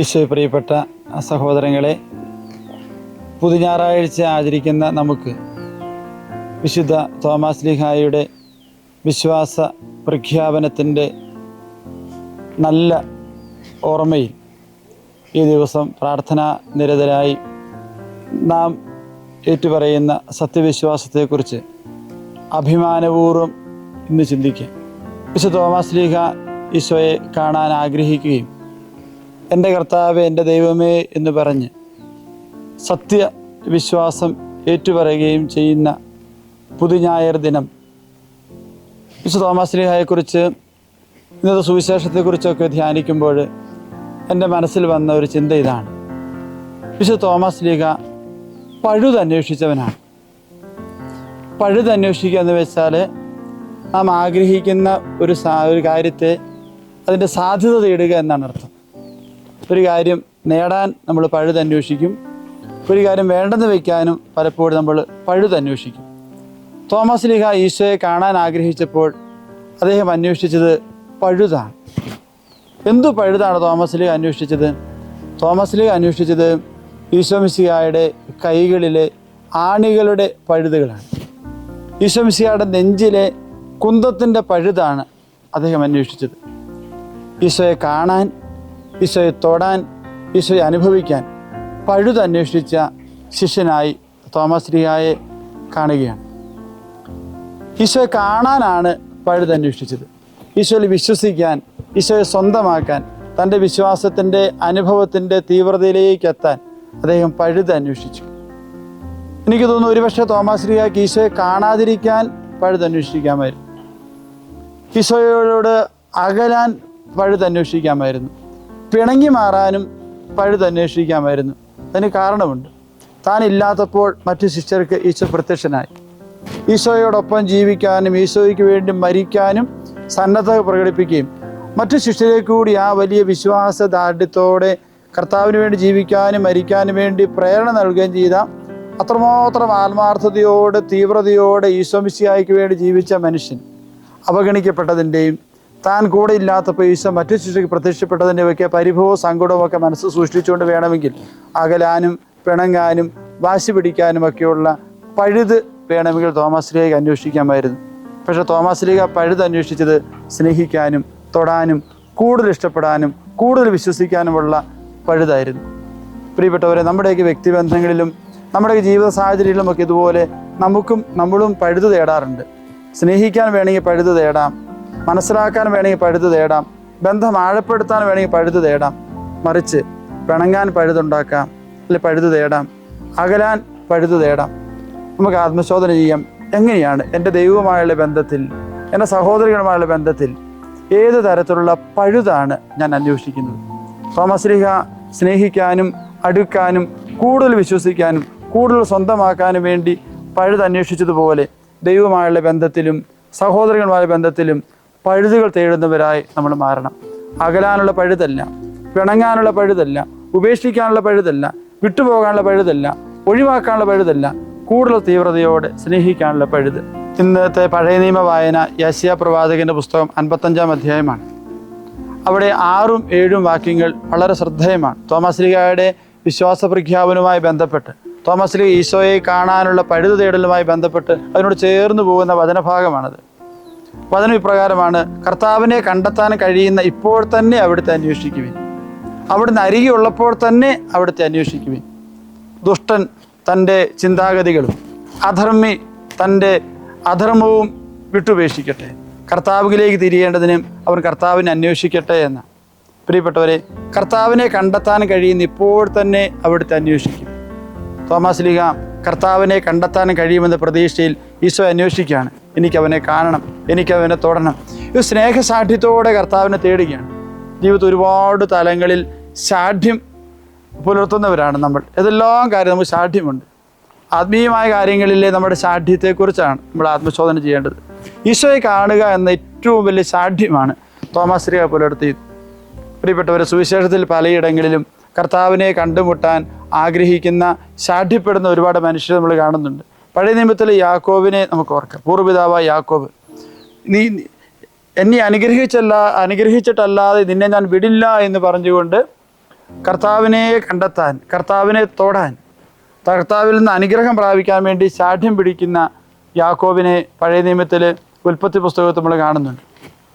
ഈശോ പ്രിയപ്പെട്ട സഹോദരങ്ങളെ പുതുഞ്ഞാറാഴ്ച ആചരിക്കുന്ന നമുക്ക് വിശുദ്ധ തോമാസ് ലിഹായുടെ വിശ്വാസ പ്രഖ്യാപനത്തിന്റെ നല്ല ഓർമ്മയിൽ ഈ ദിവസം പ്രാർത്ഥനാ നിരതരായി നാം ഏറ്റുപറയുന്ന സത്യവിശ്വാസത്തെക്കുറിച്ച് അഭിമാനപൂർവം ഇന്ന് ചിന്തിക്കുക വിശുദ്ധ തോമാസ് ലീഹ ഈശോയെ കാണാൻ ആഗ്രഹിക്കുകയും എന്റെ കർത്താവ് എന്റെ ദൈവമേ എന്ന് പറഞ്ഞ് സത്യവിശ്വാസം ഏറ്റുപറയുകയും ചെയ്യുന്ന പുതുഞായർ ദിനം. വിശു തോമാശ്ലീഹായെക്കുറിച്ച് ഇന്നത്തെ സുവിശേഷത്തെക്കുറിച്ചൊക്കെ ധ്യാനിക്കുമ്പോൾ എന്റെ മനസ്സിൽ വന്ന ഒരു ചിന്ത ഇതാണ്. വിശു തോമസ് ലീഗ പഴുതന്വേഷിച്ചവനാണ് പഴുതന്വേഷിക്കുക എന്ന് വെച്ചാൽ നാം ആഗ്രഹിക്കുന്ന ഒരു ഒരു കാര്യത്തെ അതിന്റെ സാധ്യത തേടുക എന്നാണ് അർത്ഥം. ഒരു കാര്യം നേടാൻ നമ്മൾ പഴുതന്വേഷിക്കും ഒരു കാര്യം വേണ്ടെന്ന് വയ്ക്കാനും പലപ്പോഴും നമ്മൾ പഴുതന്വേഷിക്കും തോമസ് ലീഹ ഈശോയെ കാണാൻ ആഗ്രഹിച്ചപ്പോൾ അദ്ദേഹം അന്വേഷിച്ചത് പഴുതാണ്. എന്തു പഴുതാണ് തോമസ് ലീഹ അന്വേഷിച്ചത്? തോമസ് ലീഹ അന്വേഷിച്ചത് ഈശോമിസിയായുടെ കൈകളിലെ ആണികളുടെ പഴുതുകളാണ്. ഈശോമിസിയായുടെ നെഞ്ചിലെ കുന്തത്തിന്റെ പഴുതാണ് അദ്ദേഹം അന്വേഷിച്ചത്. ഈശോയെ കാണാൻ ഈശോയെ തൊടാൻ ഈശോയെ അനുഭവിക്കാൻ പഴുതന്വേഷിച്ച ശിഷ്യനായി തോമസ് ലീഹായെ കാണുകയാണ്. ഈശോയെ കാണാനാണ് പഴുതന്വേഷിച്ചത് ഈശോയിൽ വിശ്വസിക്കാൻ ഈശോയെ സ്വന്തമാക്കാൻ തന്റെ വിശ്വാസത്തിന്റെ അനുഭവത്തിന്റെ തീവ്രതയിലേക്ക് എത്താൻ അദ്ദേഹം പഴുത് അന്വേഷിച്ചു. എനിക്ക് തോന്നുന്നു ഒരുപക്ഷെ തോമസ് ലീഹായ്ക്ക് ഈശോയെ കാണാതിരിക്കാൻ പഴുതന്വേഷിക്കാമായിരുന്നു ഈശോയോട് അകലാൻ പഴുതന്വേഷിക്കാമായിരുന്നു പിണങ്ങി മാറാനും പഴുതന്വേഷിക്കാമായിരുന്നു അതിന് കാരണമുണ്ട്. താൻ ഇല്ലാത്തപ്പോൾ മറ്റു ശിഷ്യർക്ക് ഈശോ പ്രത്യക്ഷനായി. ഈശോയോടൊപ്പം ജീവിക്കാനും ഈശോയ്ക്ക് വേണ്ടി മരിക്കാനും സന്നദ്ധത പ്രകടിപ്പിക്കുകയും മറ്റു ശിഷ്യരെ കൂടി ആ വലിയ വിശ്വാസ ദാർഢ്യത്തോടെ കർത്താവിന് വേണ്ടി ജീവിക്കാനും മരിക്കാനും വേണ്ടി പ്രേരണ നൽകുകയും ചെയ്ത അത്രമാത്രം ആത്മാർത്ഥതയോടെ തീവ്രതയോടെ ഈശോമിശിയായിക്ക് വേണ്ടി ജീവിച്ച മനുഷ്യൻ അവഗണിക്കപ്പെട്ടതിന്റെയും താൻ കൂടെ ഇല്ലാത്തപ്പോൾ ഈശോ മറ്റു ശിഷ്യക്ക് പ്രത്യക്ഷപ്പെട്ടതിന്റെയൊക്കെ പരിഭവവും സങ്കടവും ഒക്കെ മനസ്സ് സൂക്ഷിച്ചുകൊണ്ട് വേണമെങ്കിൽ അകലാനും പിണങ്ങാനും വാശി പിടിക്കാനും ഒക്കെയുള്ള പഴുത് വേണമെങ്കിൽ തോമസ് ലീഗ അന്വേഷിക്കാമായിരുന്നു. പക്ഷേ തോമസ് ലീഗ പഴുത് അന്വേഷിച്ചത് സ്നേഹിക്കാനും തൊടാനും കൂടുതൽ ഇഷ്ടപ്പെടാനും കൂടുതൽ വിശ്വസിക്കാനുമുള്ള പഴുതായിരുന്നു. പ്രിയപ്പെട്ടവരെ നമ്മുടെയൊക്കെ വ്യക്തിബന്ധങ്ങളിലും നമ്മുടെ ജീവിത സാഹചര്യങ്ങളിലുമൊക്കെ ഇതുപോലെ നമുക്കും നമ്മളും പഴുത് തേടാറുണ്ട്. സ്നേഹിക്കാൻ വേണമെങ്കിൽ പഴുത് തേടാം. മനസ്സിലാക്കാൻ വേണമെങ്കിൽ പഴുത് തേടാം. ബന്ധം ആഴപ്പെടുത്താൻ വേണമെങ്കിൽ പഴുത് തേടാം. മറിച്ച് പിണങ്ങാൻ പഴുതുണ്ടാക്കാം. അല്ലെങ്കിൽ പഴുത് തേടാം. അകലാൻ പഴുത് തേടാം. നമുക്ക് ആത്മശോധന ചെയ്യാം. എങ്ങനെയാണ്? എന്റെ ദൈവവുമായുള്ള ബന്ധത്തിൽ എന്റെ സഹോദരികളുമായുള്ള ബന്ധത്തിൽ ഏത് തരത്തിലുള്ള പഴുതാണ് ഞാൻ അന്വേഷിക്കുന്നത്? തോമസ്ലിഹ സ്നേഹിക്കാനും അടുക്കാനും കൂടുതൽ വിശ്വസിക്കാനും കൂടുതൽ സ്വന്തമാക്കാനും വേണ്ടി പഴുത് അന്വേഷിച്ചതുപോലെ ദൈവവുമായുള്ള ബന്ധത്തിലും സഹോദരങ്ങളുമായ ബന്ധത്തിലും പഴുതുകൾ തേടുന്നവരായി നമ്മൾ മാറണം. അകലാനുള്ള പഴുതല്ല പിണങ്ങാനുള്ള പഴുതല്ല ഉപേക്ഷിക്കാനുള്ള പഴുതല്ല വിട്ടുപോകാനുള്ള പഴുതല്ല ഒഴിവാക്കാനുള്ള പഴുതല്ല കൂടുതൽ തീവ്രതയോടെ സ്നേഹിക്കാനുള്ള പഴുത്. ഇന്നത്തെ പഴയ നിയമ വായന യശയ പ്രവാചകന്റെ പുസ്തകം അൻപത്തഞ്ചാം അധ്യായമാണ്. അവിടെ ആറും ഏഴും വാക്യങ്ങൾ വളരെ ശ്രദ്ധേയമാണ്. തോമസ് ലീഗയുടെ വിശ്വാസ പ്രഖ്യാപനവുമായി ബന്ധപ്പെട്ട് തോമസ് ലീഗ് ഈശോയെ കാണാനുള്ള പഴുത് തേടലുമായി ബന്ധപ്പെട്ട് അതിനോട് ചേർന്ന് പോകുന്ന വചനഭാഗമാണത്. വചനം ഇപ്രകാരമാണ് കർത്താവിനെ കണ്ടെത്താൻ കഴിയുന്ന ഇപ്പോൾ തന്നെ അവിടുത്തെ അന്വേഷിക്കുവിൻ. അവിടുന്ന് അരികെ ഉള്ളപ്പോൾ തന്നെ അവിടുത്തെ അന്വേഷിക്കുവിൻ. ദുഷ്ടൻ തന്റെ ചിന്താഗതികളും അധർമ്മി തന്റെ അധർമ്മവും വിട്ടുപേക്ഷിക്കട്ടെ. കർത്താവിലേക്ക് തിരിയേണ്ടതിനും അവൻ കർത്താവിനെ അന്വേഷിക്കട്ടെ എന്ന്. പ്രിയപ്പെട്ടവരെ കർത്താവിനെ കണ്ടെത്താൻ കഴിയുന്ന ഇപ്പോൾ തന്നെ അവിടുത്തെ അന്വേഷിക്കും. തോമസ് ലീഗ കർത്താവിനെ കണ്ടെത്താൻ കഴിയുമെന്ന പ്രതീക്ഷയിൽ ഈശോ അന്വേഷിക്കുകയാണ്. എനിക്കവനെ കാണണം എനിക്കവനെ തൊടണം. ഇത് സ്നേഹസാഠ്യത്തോടെ കർത്താവിനെ തേടുകയാണ്. ജീവിതത്തിൽ ഒരുപാട് തലങ്ങളിൽ സാഠ്യം പുലർത്തുന്നവരാണ് നമ്മൾ. ഏതെല്ലാം കാര്യം നമുക്ക് സാഠ്യമുണ്ട് ആത്മീയമായ കാര്യങ്ങളിലെ നമ്മുടെ സാഠ്യത്തെക്കുറിച്ചാണ് നമ്മൾ ആത്മശോധന ചെയ്യേണ്ടത്. ഈശോയെ കാണുക എന്ന ഏറ്റവും വലിയ സാഠ്യമാണ് തോമസ് ശ്രീ പുലർത്തി പ്രിയപ്പെട്ടവരെ സുവിശേഷത്തിൽ പലയിടങ്ങളിലും കർത്താവിനെ കണ്ടുമുട്ടാൻ ആഗ്രഹിക്കുന്ന സാഠ്യപ്പെടുന്ന ഒരുപാട് മനുഷ്യർ നമ്മൾ കാണുന്നുണ്ട്. പഴയ നിയമത്തിലെ യാക്കോബിനെ നമുക്ക് ഓർക്കാം. പൂർവപിതാവായ യാക്കോബ്. നീ എന്നെ അനുഗ്രഹിച്ചല്ല അനുഗ്രഹിച്ചിട്ടല്ലാതെ നിന്നെ ഞാൻ വിടില്ല എന്ന് പറഞ്ഞുകൊണ്ട് കർത്താവിനെ കണ്ടെത്താൻ കർത്താവിനെ തോടാൻ കർത്താവിൽ നിന്ന് അനുഗ്രഹം പ്രാപിക്കാൻ വേണ്ടി ശാഠ്യം പിടിക്കുന്ന യാക്കോബിനെ പഴയ നിയമത്തിൽ ഉൽപ്പത്തി പുസ്തകത്തിൽ നമ്മൾ കാണുന്നുണ്ട്.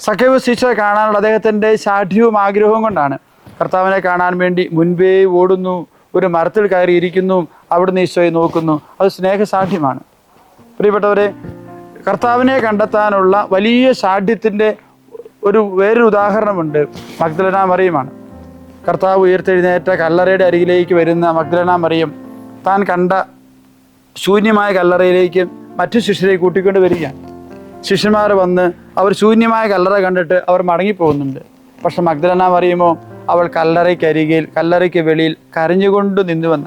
സഖ്യവ് ശിക്ഷ കാണാനുള്ള അദ്ദേഹത്തിന്റെ ശാഠ്യവും ആഗ്രഹവും കൊണ്ടാണ് കർത്താവിനെ കാണാൻ വേണ്ടി മുൻപേ ഓടുന്നു ഒരു മരത്തിൽ കയറിയിരിക്കുന്നു അവിടുന്ന് ഈശോയെ നോക്കുന്നു. അത് സ്നേഹസാഠ്യമാണ് പ്രിയപ്പെട്ടവരെ കർത്താവിനെ കണ്ടെത്താനുള്ള വലിയ സാഠ്യത്തിന്റെ ഒരു വേറൊരു ഉദാഹരണമുണ്ട് മഗ്ദലന മറിയുമാണ്. കർത്താവ് ഉയർത്തെഴുന്നേറ്റ കല്ലറയുടെ അരികിലേക്ക് വരുന്ന മഗ്ദലന മറിയം താൻ കണ്ട ശൂന്യമായ കല്ലറയിലേക്ക് മറ്റു ശിഷ്യരെ കൂട്ടിക്കൊണ്ട് വരികയാണ്. ശിഷ്യന്മാർ വന്ന് അവർ ശൂന്യമായ കല്ലറ കണ്ടിട്ട് അവർ മടങ്ങിപ്പോകുന്നുണ്ട്. പക്ഷെ മഗ്ദലന മറിയുമോ? അവൾ കല്ലറയ്ക്കരികിൽ കല്ലറയ്ക്ക് വെളിയിൽ കരഞ്ഞുകൊണ്ട് നിന്നു വന്ന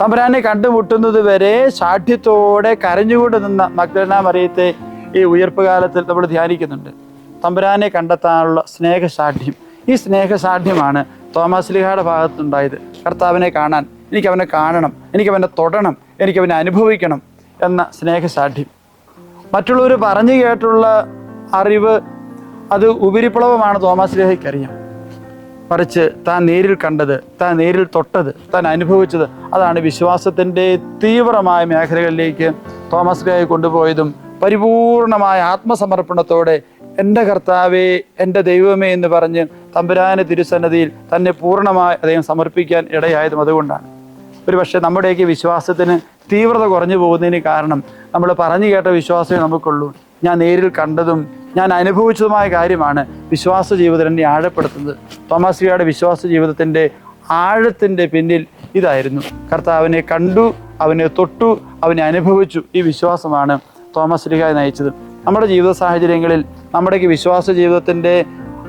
തമ്പുരാനെ കണ്ടുമുട്ടുന്നത് വരെ സാഠ്യത്തോടെ കരഞ്ഞുകൊണ്ട് നിന്ന മഗ്ദലന മറിയത്തെ ഈ ഉയർപ്പ് കാലത്തിൽ നമ്മൾ ധ്യാനിക്കുന്നുണ്ട്. തമ്പുരാനെ കണ്ടെത്താനുള്ള സ്നേഹസാഠ്യം ഈ സ്നേഹസാഠ്യമാണ് തോമസ് ലിഹായുടെ ഭാഗത്തുണ്ടായത്. കർത്താവിനെ കാണാൻ എനിക്കവനെ കാണണം എനിക്കവനെ തൊടണം എനിക്കവനെ അനുഭവിക്കണം എന്ന സ്നേഹസാഠ്യം മറ്റുള്ളവർ പറഞ്ഞു കേട്ടുള്ള അറിവ് അത് ഉപരിപ്ലവമാണ് തോമസ് ലേഹയ്ക്ക് അറിയാം. മറിച്ച് താൻ നേരിൽ കണ്ടത് താൻ നേരിൽ തൊട്ടത് താൻ അനുഭവിച്ചത്. അതാണ് വിശ്വാസത്തിന്റെ തീവ്രമായ മേഖലകളിലേക്ക് തോമസ് ലേഹയെ കൊണ്ടുപോയതും പരിപൂർണമായ ആത്മസമർപ്പണത്തോടെ എന്റെ കർത്താവേ എന്റെ ദൈവമേ എന്ന് പറഞ്ഞ് തമ്പുരാന തിരുസന്നതിയിൽ തന്നെ പൂർണമായി അദ്ദേഹം സമർപ്പിക്കാൻ ഇടയായതും അതുകൊണ്ടാണ്. ഒരു പക്ഷേ നമ്മുടെയൊക്കെ വിശ്വാസത്തിന് തീവ്രത കുറഞ്ഞു പോകുന്നതിന് കാരണം നമ്മൾ പറഞ്ഞു കേട്ട വിശ്വാസമേ നമുക്കുള്ളൂ. ഞാൻ നേരിൽ കണ്ടതും ഞാൻ അനുഭവിച്ചതുമായ കാര്യമാണ് വിശ്വാസ ജീവിതം എന്നെ ആഴപ്പെടുത്തുന്നത്. തോമാശ്രീയുടെ വിശ്വാസ ജീവിതത്തിന്റെ ആഴത്തിന്റെ പിന്നിൽ ഇതായിരുന്നു. കർത്താവിനെ കണ്ടു അവനെ തൊട്ടു അവനെ അനുഭവിച്ചു ഈ വിശ്വാസമാണ് തോമസ് ലിഹായി നയിച്ചത്. നമ്മുടെ ജീവിത സാഹചര്യങ്ങളിൽ നമ്മുടെ വിശ്വാസ ജീവിതത്തിന്റെ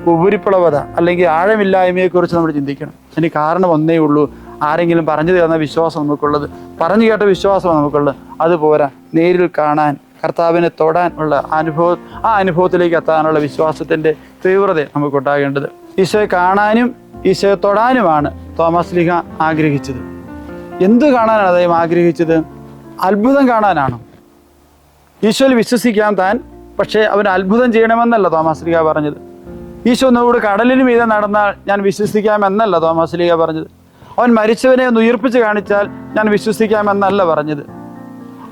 ഉപരിപ്ലവത അല്ലെങ്കിൽ ആഴമില്ലായ്മയെക്കുറിച്ച് നമ്മൾ ചിന്തിക്കണം. അതിന് കാരണം ഒന്നേ ഉള്ളൂ. ആരെങ്കിലും പറഞ്ഞു തരുന്ന വിശ്വാസം നമുക്കുള്ളത്. പറഞ്ഞു കേട്ട വിശ്വാസം നമുക്കുള്ളത്. അതുപോരാ നേരിൽ കാണാൻ കർത്താവിനെ തൊടാനുള്ള അനുഭവം ആ അനുഭവത്തിലേക്ക് എത്താനുള്ള വിശ്വാസത്തിന്റെ തീവ്രത നമുക്കുണ്ടാകേണ്ടത്. ഈശോയെ കാണാനും ഈശോയെ തൊടാനുമാണ് തോമസ് ലിഹ ആഗ്രഹിച്ചത്. എന്തു കാണാനാണ് അദ്ദേഹം ആഗ്രഹിച്ചത്? അത്ഭുതം കാണാനാണ്. ഈശോയിൽ വിശ്വസിക്കാൻ താൻ പക്ഷേ അവൻ അത്ഭുതം ചെയ്യണമെന്നല്ല തോമസ് ലിഹ പറഞ്ഞത്. ഈശോ ഒന്നുകൂടി കടലിന് മീതെ നടന്നാൽ ഞാൻ വിശ്വസിക്കാമെന്നല്ല തോമസ് ലിഹ പറഞ്ഞത്. അവൻ മരിച്ചവനെ ഒന്ന് ഉയർപ്പിച്ച് കാണിച്ചാൽ ഞാൻ വിശ്വസിക്കാമെന്നല്ല പറഞ്ഞത്.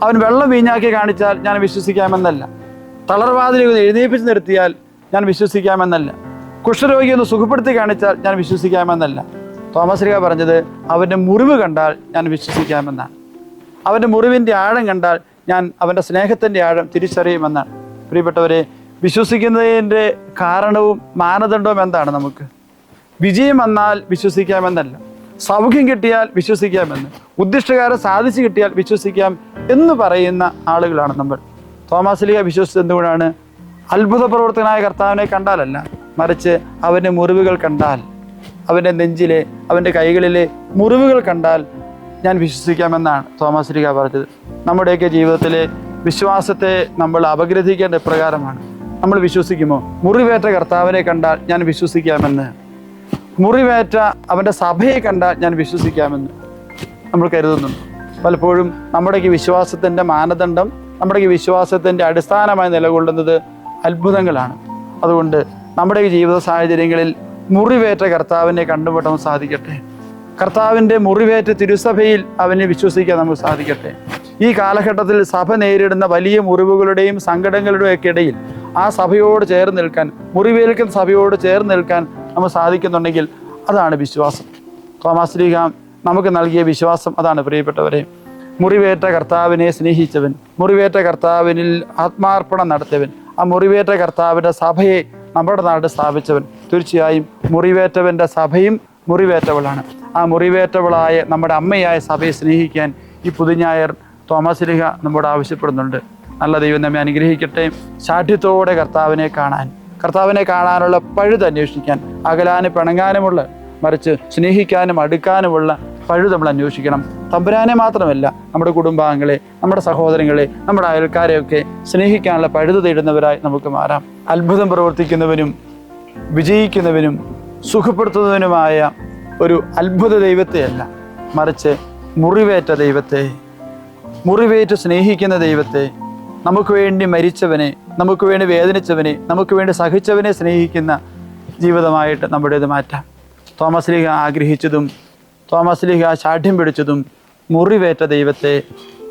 അവൻ വെള്ളം വീഞ്ഞാക്കി കാണിച്ചാൽ ഞാൻ വിശ്വസിക്കാമെന്നല്ല. തളർവാതിൽ ഒന്ന് എഴുന്നേപ്പിച്ച് നിർത്തിയാൽ ഞാൻ വിശ്വസിക്കാമെന്നല്ല. കുഷ്ഠരോഗി ഒന്ന് സുഖപ്പെടുത്തി കാണിച്ചാൽ ഞാൻ വിശ്വസിക്കാമെന്നല്ല. തോമസ് ലീഗ പറഞ്ഞത് അവന്റെ മുറിവ് കണ്ടാൽ ഞാൻ വിശ്വസിക്കാമെന്നാണ്. അവന്റെ മുറിവിന്റെ ആഴം കണ്ടാൽ ഞാൻ അവന്റെ സ്നേഹത്തിന്റെ ആഴം തിരിച്ചറിയുമെന്നാണ്. പ്രിയപ്പെട്ടവരെ വിശ്വസിക്കുന്നതിന്റെ കാരണവും മാനദണ്ഡവും എന്താണ് നമുക്ക്? വിജയം വന്നാൽ വിശ്വസിക്കാമെന്നല്ല. സൗഖ്യം കിട്ടിയാൽ വിശ്വസിക്കാമെന്ന് ഉദ്ദിഷ്ടകാരം സാധിച്ചു കിട്ടിയാൽ വിശ്വസിക്കാം എന്ന് പറയുന്ന ആളുകളാണ് നമ്മൾ. തോമാസ്ലിക വിശ്വസിച്ചത് എന്തുകൊണ്ടാണ്? അത്ഭുത പ്രവർത്തനായ കർത്താവിനെ കണ്ടാലല്ല മറിച്ച് അവന്റെ മുറിവുകൾ കണ്ടാൽ അവന്റെ നെഞ്ചിലെ അവന്റെ കൈകളിലെ മുറിവുകൾ കണ്ടാൽ ഞാൻ വിശ്വസിക്കാമെന്നാണ് തോമസ് ലീഗ പറഞ്ഞത്. നമ്മുടെയൊക്കെ ജീവിതത്തിലെ വിശ്വാസത്തെ നമ്മൾ അപഗ്രഥിക്കേണ്ട പ്രകാരമാണ്. നമ്മൾ വിശ്വസിക്കുമോ? മുറിവേറ്റ കർത്താവിനെ കണ്ടാൽ ഞാൻ വിശ്വസിക്കാമെന്ന്. മുറിവേറ്റ അവന്റെ സഭയെ കണ്ട ഞാൻ വിശ്വസിക്കാമെന്ന് നമ്മൾ കരുതുന്നുണ്ട്. പലപ്പോഴും നമ്മുടെയൊക്കെ വിശ്വാസത്തിന്റെ മാനദണ്ഡം നമ്മുടെയൊക്കെ വിശ്വാസത്തിന്റെ അടിസ്ഥാനമായി നിലകൊള്ളുന്നത് അത്ഭുതങ്ങളാണ്. അതുകൊണ്ട് നമ്മുടെ ജീവിത സാഹചര്യങ്ങളിൽ മുറിവേറ്റ കർത്താവിനെ കണ്ടുമുട്ടാൻ സാധിക്കട്ടെ. കർത്താവിന്റെ മുറിവേറ്റ തിരുസഭയിൽ അവനെ വിശ്വസിക്കാൻ നമുക്ക് സാധിക്കട്ടെ. ഈ കാലഘട്ടത്തിൽ സഭ നേരിടുന്ന വലിയ മുറിവുകളുടെയും സങ്കടങ്ങളുടെയും ഒക്കെ ഇടയിൽ ആ സഭയോട് ചേർന്ന് നിൽക്കാൻ മുറിവേൽക്കുന്ന സഭയോട് ചേർന്ന് നിൽക്കാൻ നമുക്ക് സാധിക്കുന്നുണ്ടെങ്കിൽ അതാണ് വിശ്വാസം. തോമാസ് ലീഗ നമുക്ക് നൽകിയ വിശ്വാസം അതാണ് പ്രിയപ്പെട്ടവരെ. മുറിവേറ്റ കർത്താവിനെ സ്നേഹിച്ചവൻ മുറിവേറ്റ കർത്താവിനിൽ ആത്മാർപ്പണം നടത്തിയവൻ ആ മുറിവേറ്റ കർത്താവിന്റെ സഭയെ നമ്മുടെ നാട് സ്ഥാപിച്ചവൻ തീർച്ചയായും മുറിവേറ്റവന്റെ സഭയും മുറിവേറ്റവളാണ്. ആ മുറിവേറ്റവളായ നമ്മുടെ അമ്മയായ സഭയെ സ്നേഹിക്കാൻ ഈ പുതുഞ്ഞായർ തോമസ് ലിഹ നമ്മോട് ആവശ്യപ്പെടുന്നുണ്ട്. നല്ല ദൈവം നമ്മെ അനുഗ്രഹിക്കട്ടെ. ശാഠ്യത്തോടെ കർത്താവിനെ കാണാൻ കർത്താവിനെ കാണാനുള്ള പഴുത് അന്വേഷിക്കാൻ അകലാനും പിണങ്ങാനുമുള്ള മറിച്ച് സ്നേഹിക്കാനും അടുക്കാനുമുള്ള പഴുത് നമ്മൾ അന്വേഷിക്കണം. തമ്പുരാനെ മാത്രമല്ല നമ്മുടെ കുടുംബാംഗങ്ങളെ നമ്മുടെ സഹോദരങ്ങളെ നമ്മുടെ അയൽക്കാരെയൊക്കെ സ്നേഹിക്കാനുള്ള പഴുത് തേടുന്നവരായി നമുക്ക് മാറാം. അത്ഭുതം പ്രവർത്തിക്കുന്നവനും വിജയിക്കുന്നവനും സുഖപ്പെടുത്തുന്നവനുമായ ഒരു അത്ഭുത ദൈവത്തെയല്ല മറിച്ച് മുറിവേറ്റ ദൈവത്തെ മുറിവേറ്റ് സ്നേഹിക്കുന്ന ദൈവത്തെ നമുക്ക് വേണ്ടി മരിച്ചവനെ നമുക്ക് വേണ്ടി വേദനിച്ചവനെ നമുക്ക് വേണ്ടി സഹിച്ചവനെ സ്നേഹിക്കുന്ന ജീവിതമായിട്ട് നമ്മുടേത് മാറ്റാം. തോമസ് ലീഹ ആഗ്രഹിച്ചതും തോമസ് ലീഹ ശാഠ്യം പിടിച്ചതും മുറിവേറ്റ ദൈവത്തെ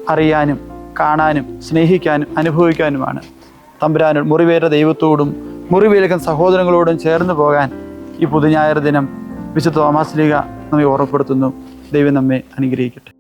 അറിയാനും കാണാനും സ്നേഹിക്കാനും അനുഭവിക്കാനുമാണ്. തമ്പുരാൻ മുറിവേറ്റ ദൈവത്തോടും മുറിവേൽക്കുന്ന സഹോദരങ്ങളോടും ചേർന്ന് പോകാൻ ഈ പുതുഞായർ ദിനം വിശുദ്ധ തോമസ് ലീഗ നമ്മെ ഓർമ്മപ്പെടുത്തുന്നു. ദൈവം നമ്മെ അനുഗ്രഹിക്കട്ടെ.